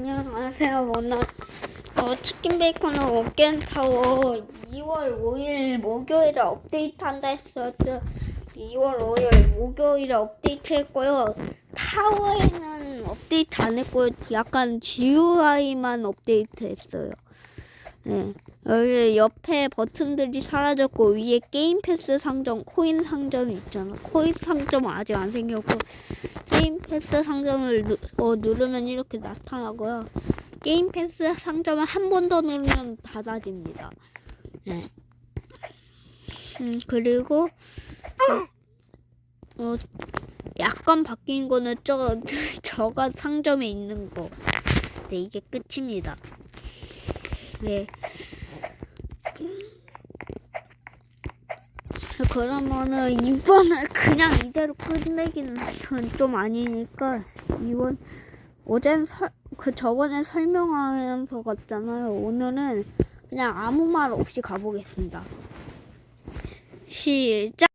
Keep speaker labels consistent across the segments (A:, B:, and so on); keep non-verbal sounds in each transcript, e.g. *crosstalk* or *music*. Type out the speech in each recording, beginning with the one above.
A: 안녕하세요. 오늘 어, 치킨 베이컨은 어겐타워 2월 5일 목요일에 업데이트 한다 했었죠. 2월 5일 목요일에 업데이트 했고요. 타워에는 업데이트 안 했고요. 약간 GUI만 업데이트 했어요. 네. 여기 옆에 버튼들이 사라졌고 위에 게임 패스 상점, 코인 상점이 있잖아. 코인 상점 아직 안 생겼고 게임 패스 상점을 누, 어, 누르면 이렇게 나타나고요. 게임 패스 상점을 한번 더 누르면 닫아집니다. 네. 음, 그리고 어, 약간 바뀐 거는 저 *laughs* 저가 상점에 있는 거. 네, 이게 끝입니다. 네. *laughs* 그러면은 이번을 그냥 이대로 끝내기는 좀 아니니까 이번 어젠 설, 그 저번에 설명하면서 갔잖아요. 오늘은 그냥 아무 말 없이 가보겠습니다. 시작.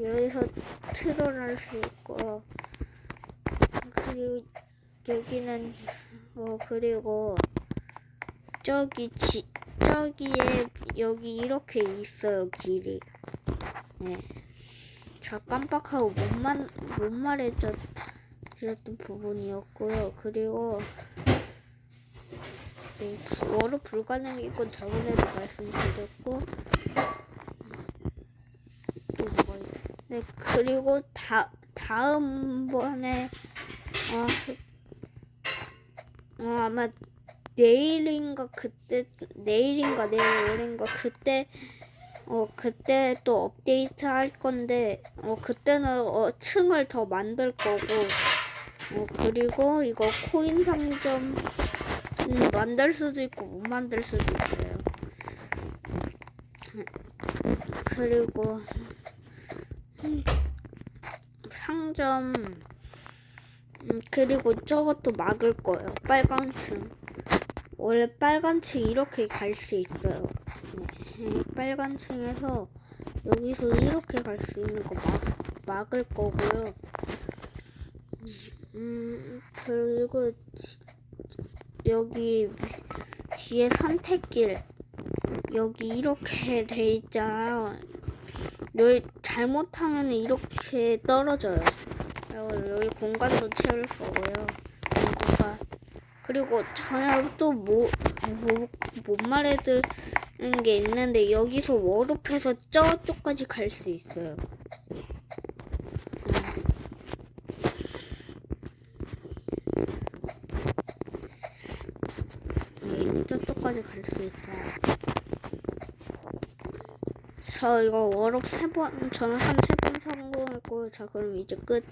A: 여기서 트롤할 수 있고 그리고 여기는 어 그리고 저기 지 저기에 여기 이렇게 있어요 길이 네. 저 깜빡하고 못만 못 말했죠 드렸던 부분이었고요 그리고 네, 워로 불가능인 건 저번에도 말씀드렸고 또 뭐가 있- 네 그리고 다 다음번에 어, 어 아마 내일인가 그때 내일인가 내일인가 그때 어 그때 또 업데이트 할 건데 어 그때는 어 층을 더 만들 거고 어 그리고 이거 코인 상점 음, 만들 수도 있고 못 만들 수도 있어요. 그리고 음, 상점 음, 그리고 저것도 막을 거예요. 빨간 층. 원래 빨간 층 이렇게 갈 수 있어요. 네, 빨간 층에서 여기서 이렇게 갈 수 있는 거 막, 막을 거고요. 음, 그리고 지- 여기 뒤에 선택길 여기 이렇게 돼 있잖아요. 잘못하면 이렇게 떨어져요. 여기 공간도 채울 거고요. 공간. 그리고 전에 또뭐못 못 말해드는 게 있는데 여기서 워룹해서 저쪽까지 갈 수 있어요. 네, 저쪽까지 갈 수 있어요. 저 이거 워롭 세 번, 저는 한세번 성공했고, 자, 그럼 이제 끝.